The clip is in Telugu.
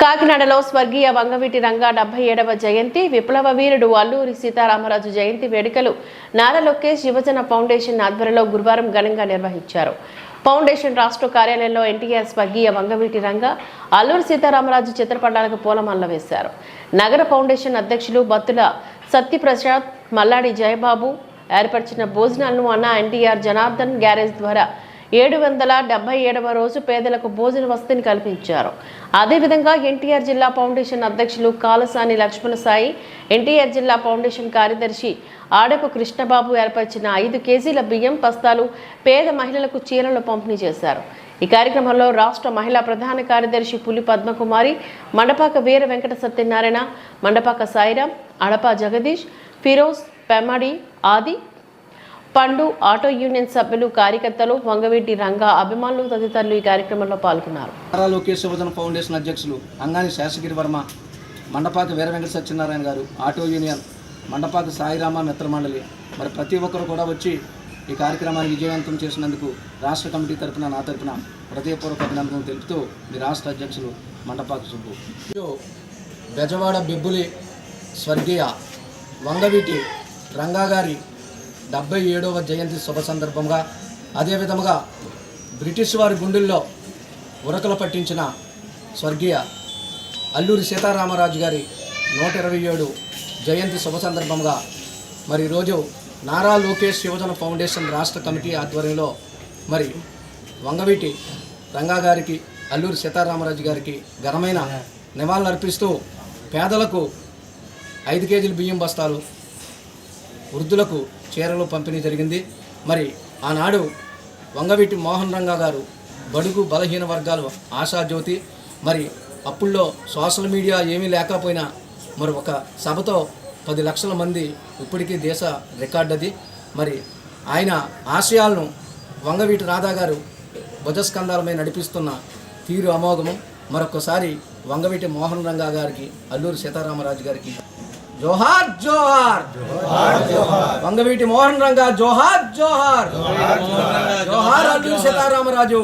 కాకినాడలో స్వర్గీయ వంగవీటి రంగా డెబ్బై ఏడవ జయంతి విప్లవ వీరుడు అల్లూరి సీతారామరాజు జయంతి వేడుకలు నారా లోకేష్ యువజన ఫౌండేషన్ ఆధ్వర్యంలో గురువారం ఘనంగా నిర్వహించారు. ఫౌండేషన్ రాష్ట్ర కార్యాలయంలో ఎన్టీఆర్ స్వర్గీయ వంగవీటి రంగ అల్లూరి సీతారామరాజు చిత్రపటాలకు పూలమాల వేశారు. నగర ఫౌండేషన్ అధ్యక్షులు బత్తుల సత్యప్రసాద్ మల్లాడి జయబాబు ఏర్పరిచిన భోజనాలను అన్న ఎన్టీఆర్ జనార్దన్ గ్యారేజ్ ద్వారా ఏడు వందల డెబ్బై ఏడవ రోజు పేదలకు భోజన వసతిని కల్పించారు. అదేవిధంగా ఎన్టీఆర్ జిల్లా ఫౌండేషన్ అధ్యక్షులు కాలసాని లక్ష్మణ సాయి ఎన్టీఆర్ జిల్లా ఫౌండేషన్ కార్యదర్శి ఆడపు కృష్ణబాబు ఏర్పరిచిన ఐదు కేజీల బియ్యం బస్తాలు పేద మహిళలకు చీరలు పంపిణీ చేశారు. ఈ కార్యక్రమంలో రాష్ట్ర మహిళా ప్రధాన కార్యదర్శి పులి పద్మకుమారి మండపాక వీర వెంకట సత్యనారాయణ మండపాక సాయిరాం అడప జగదీష్ ఫిరోజ్ పెమ్మడి ఆది పండు ఆటో యూనియన్ సభ్యులు కార్యకర్తలు వంగవీటి రంగా అభిమానులు తదితరులు ఈ కార్యక్రమంలో పాల్గొన్నారు. నారా లోకేష్ యువజన ఫౌండేషన్ అధ్యక్షులు అంగాని శేషగిరి వర్మ మండపాక వీర వెంకట సత్యనారాయణ గారు ఆటో యూనియన్ మండపాక సాయిరామ మిత్రమండలి. మరి ప్రతి ఒక్కరు కూడా వచ్చి ఈ కార్యక్రమాన్ని విజయవంతం చేసినందుకు రాష్ట్ర కమిటీ తరపున నా తరపున హృదయపూర్వక అభినందనలు తెలుపుతూ మీ రాష్ట్ర అధ్యక్షులు మండపాక సుబ్బు. మరియు బెజవాడ బిబ్బులి స్వర్గీయ వంగవీటి రంగా గారి డెబ్బై ఏడవ జయంతి శుభ సందర్భంగా అదేవిధముగా బ్రిటిష్ వారి గుండెల్లో ఉరకలు పట్టించిన స్వర్గీయ అల్లూరి సీతారామరాజు గారి నూట ఇరవై ఏడు జయంతి శుభ సందర్భంగా మరి ఈరోజు నారా లోకేష్ యువజన ఫౌండేషన్ రాష్ట్ర కమిటీ ఆధ్వర్యంలో మరి వంగవీటి రంగా గారికి అల్లూరి సీతారామరాజు గారికి ఘనమైన నివాళులర్పిస్తూ పేదలకు ఐదు కేజీల బియ్యం బస్తాలు వృద్ధులకు చీరలు పంపిణీ జరిగింది. మరి ఆనాడు వంగవీటి మోహన్ రంగా గారు బడుగు బలహీన వర్గాలు ఆశాజ్యోతి. మరి అప్పుల్లో సోషల్ మీడియా ఏమీ లేకపోయినా మరి ఒక సభతో పది లక్షల మంది ఇప్పటికీ దేశ రికార్డ్ అది. మరి ఆయన ఆశయాలను వంగవీటి రాధా గారు భుజస్కంధాలపై నడిపిస్తున్న తీరు అమోఘము. మరొకసారి వంగవీటి మోహన్ రంగా గారికి అల్లూరి సీతారామరాజు గారికి జోహార్ జోహార్ వంగవీటి మోహన్ రంగా జోహార్ జోహార్ జోహార్ అల్లూరి సీతారామరాజు